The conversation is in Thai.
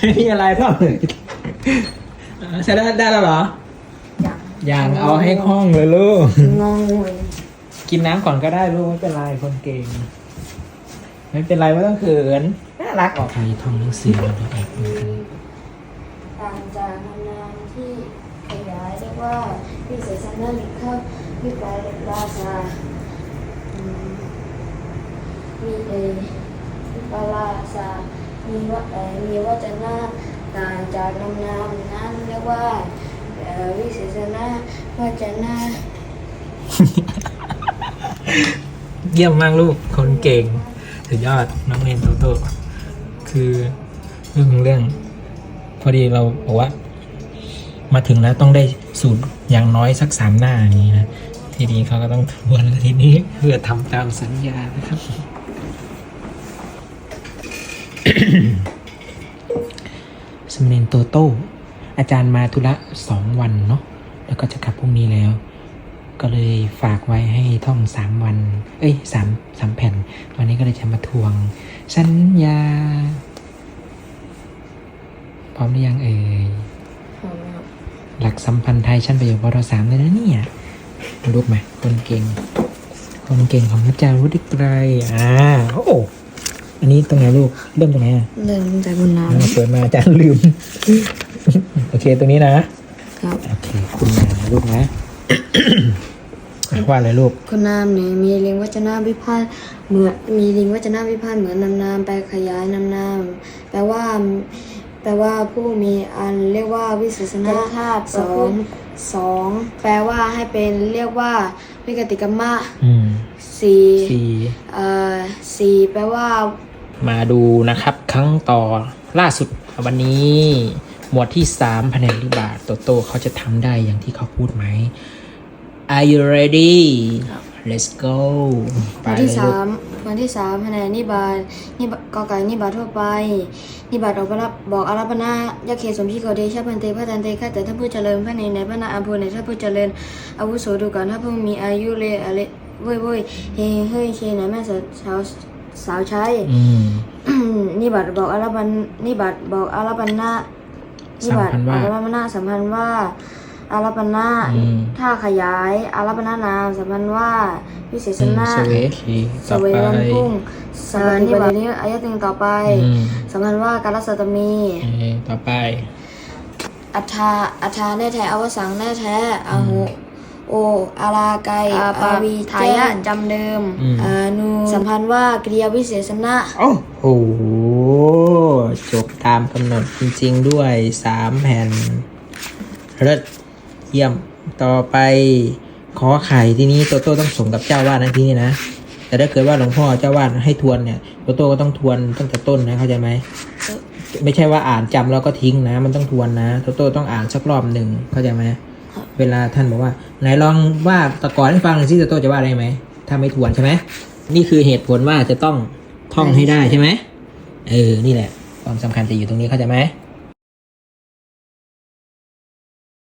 ไม่มีอะไรเท่าเลยใช้ได้ได้แล้วเหรอ อย่างอย่างเอาให้คล่องเลยลูก งงเลยกินน้ำก่อนก็ได้ลูกไม่เป็นไรคนเก่ง ไม่เป็นไรไม่ต้องเขินน่ารักออกใครท่องหนังสือมาแอบดูกันต่างจากนามที่ขยายเรียกว่าวิเศษสันนั่นเข้าวิปลายราชาอืมมีเอวิ ปลาชามีว่ามีวจนะต่างจากนามนามนั้นเรียกว่าวิเศษนะวจนะเยี่ยมมากลูก คนเก่ง สุดยอดน้องเรนโตโต้คือเรื่องของเรื่อง พอดีเราบอกว่า มาถึงแล้วต้องได้สูตรอย่างน้อยสักสามหน้าอย่างนี้นะ ทีนี้เขาก็ต้องทวนแล้วทีนี้เพื่อทำตามสัญญานะครับ สมเนนโตโต้อาจารย์มาธุระสองวันเนาะแล้วก็จะกลับพรุ่งนี้แล้ว ก็เลยฝากไว้ให้ท่องสามวัน เอ้ยสามสามแผ่น วันนี้ก็เลยจะมาทวง สัญญา พร้อมหรือยังเอ่ยหลักสัมพันธ์ไทยชั้นประโยควารสามเลยนะเนี่ยรู้ไหมคนเก่งคนเก่งของอาจารย์วุฒิไกรอ่าโอ้ อันนี้ตรงไหนลูก เริ่มตรงไหนอะเริ่มแต่บนน้อ่าเปิดมาอาจารย์ลืม โอเคตรงนี้นะำครับ โอเคคุณงานนะลูกนะ ว่าอะไรลูกคุณนามเนี่ยมีลิงวัจนาวิพากษ์เหมือนมีลิงวัจนาวิพากษ์เหมือนนามนามไปขยายนามนามแปลว่า แปลว่าผู้มีอันเรียกว่าวิเศษณธาตุสองสองแปลว่าให้เป็นเรียกว่าวิกติกรรมะอืมสี่สี่เอ่อสี่แปลว่า มาดูนะครับครั้งต่อล่าสุดวันนี้หมวดที่สามแผนกริบาทโตโต้เขาจะทำได้อย่างที่เขาพูดไหม Are you ready Let's go ไปวันที่สามวันที่สามคะแนนนิบาตนิบาตกอไก่นิบาตทั่วไป นิบาตออกรับบอกอารัปนายาเคสมพิโกเดชะพันเตพระตันเตข้าแต่ท่านผู้เจริญพระในในพระนาอาภุในท่านผู้เจริญอาวุโสดูก่อนถ้าผู้มีอายุเลอะไรเว้ยเว้ยเฮ้เฮ้ยเชนะแม่สาว สาวสาวใช้อืม นิบาตบอกอารัปันนิบาตบอกอารัปนานิบาตสัมพันธ์ว่าอารัปนาสัมพันธ์ว่าอารัปนาอืม ถ้าขยายอารัปนานามสัมพันธ์ว่าวิเศษอืมนาสเวทสต่อเวไปรันพุ่งสานิบาตนี้อายะหนึ่งต่อไปอืมสัมพันธ์ว่าการรัสตมี เอ่อต่อไป อัฏฐาอัฏฐาแน่แท้อวสังแน่แท้อาหุ โอ อาราไกอาปาอาวีทายะจำเดิมอืม อานูสัมพันธ์ว่ากริยาวิเศษณะโอ้โห จบตามกำหนดจริงๆด้วยสามแผ่นเลิศเยี่ยมต่อไป ขอไข่ที่นี้โตโต้ต้องส่งกับเจ้าวาดนะที่นี่นะ แต่ถ้าเกิดว่าหลวงพ่อเจ้าวาดให้ทวนเนี่ยโตโต้ก็ต้องทวนตั้งแต่ต้นนะเข้าใจไหมไม่ใช่ว่าอ่านจำแล้วก็ทิ้งนะ มันต้องทวนนะโตโต้ต้องอ่านสักรอบหนึ่งเข้าใจไหม เวลาท่านบอกว่าไหนลองว่าตะกอนให้ฟังหน่อยสิโตโตจะว่าอะไรไหมถ้าไม่ทวนใช่ไหมนี่คือเหตุผลว่าจะต้องท่องให้ได้ใช่ไหมเออนี่แหละ ความสำคัญจะอยู่ตรงนี้เข้าใจไหม